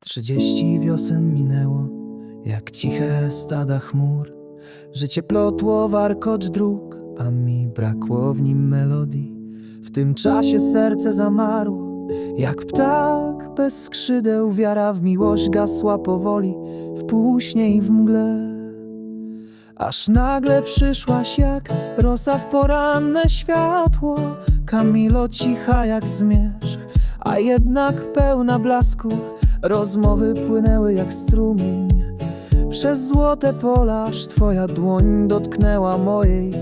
Trzydzieści wiosen minęło, jak ciche stada chmur. Życie plotło warkocz dróg, a mi brakło w nim melodii. W tym czasie serce zamarło, jak ptak bez skrzydeł. Wiara w miłość gasła powoli, w półśnie i w mgle. Aż nagle przyszłaś jak rosa w poranne światło Kamilo cicha jak zmierzch, a jednak pełna blasku Rozmowy płynęły jak strumień. Przez złote pola aż twoja dłoń dotknęła mojej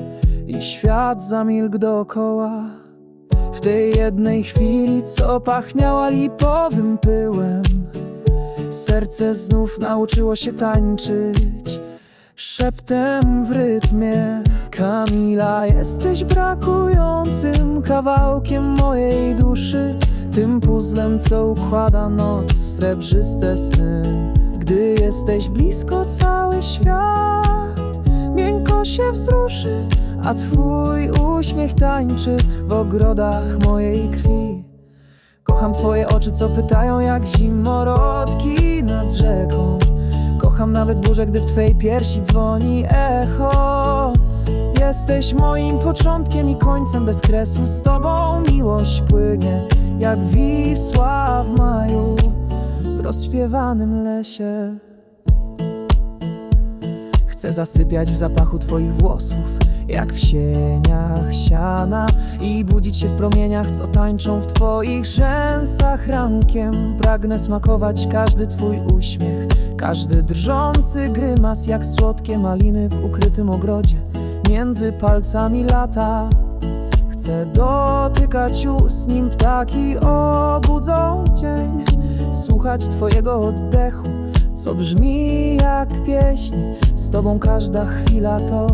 I świat zamilkł dookoła. W tej jednej chwili, co pachniała lipowym pyłem Serce znów nauczyło się tańczyć. Szeptem w rytmie Kamila, jesteś brakującym kawałkiem mojej duszy Tym puzzlem, co układa noc w srebrzyste sny. Gdy jesteś blisko, cały świat miękko się wzruszy A twój uśmiech tańczy w ogrodach mojej krwi. Kocham twoje oczy, co pytają jak zimorodki nad rzeką. Kocham nawet burzę, gdy w twej piersi dzwoni echo. Jesteś moim początkiem i końcem bez kresu Z tobą miłość płynie jak Wisła w maju W rozpiewanym lesie. Chcę zasypiać w zapachu twoich włosów Jak w sieniach siana I budzić się w promieniach, co tańczą w twoich rzęsach rankiem. Pragnę smakować każdy twój uśmiech Każdy drżący grymas Jak słodkie maliny w ukrytym ogrodzie. Między palcami lata Chcę dotykać ust, nim ptaki obudzą dzień Słuchać twojego oddechu, co brzmi jak pieśń. Z tobą każda chwila to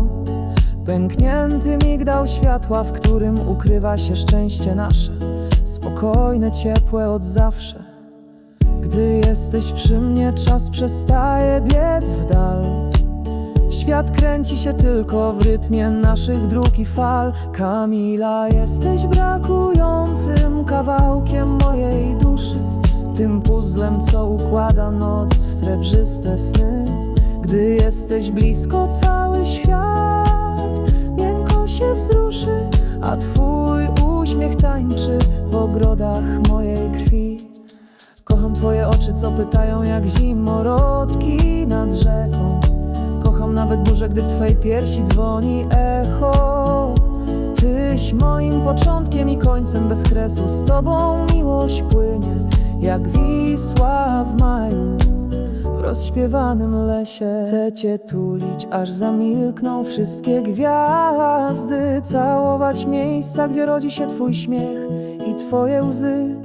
Pęknięty migdał światła, w którym ukrywa się szczęście nasze. Spokojne, ciepłe od zawsze. Gdy jesteś przy mnie, czas przestaje biec w dal Świat kręci się tylko w rytmie naszych dróg i fal. Kamila, jesteś brakującym kawałkiem mojej duszy. Tym puzzlem, co układa noc w srebrzyste sny. Gdy jesteś blisko, cały świat miękko się wzruszy A twój uśmiech tańczy w ogrodach mojej krwi. Kocham twoje oczy, co pytają jak zimorodki nad rzeką Nawet burzę, gdy w twej piersi dzwoni echo. Tyś moim początkiem i końcem bez kresu Z tobą miłość płynie jak Wisła w maju. W rozśpiewanym lesie Chcę cię tulić, aż zamilkną wszystkie gwiazdy. Całować miejsca, gdzie rodzi się twój śmiech i twoje łzy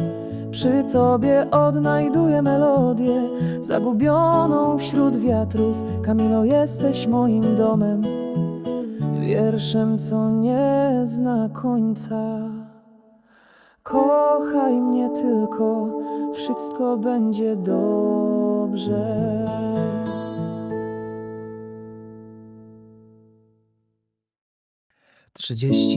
przy tobie odnajduję melodię Zagubioną wśród wiatrów. Kamilo, jesteś moim domem Wierszem, co nie zna końca. Kochaj mnie tylko Wszystko będzie dobrze. Trzydzieści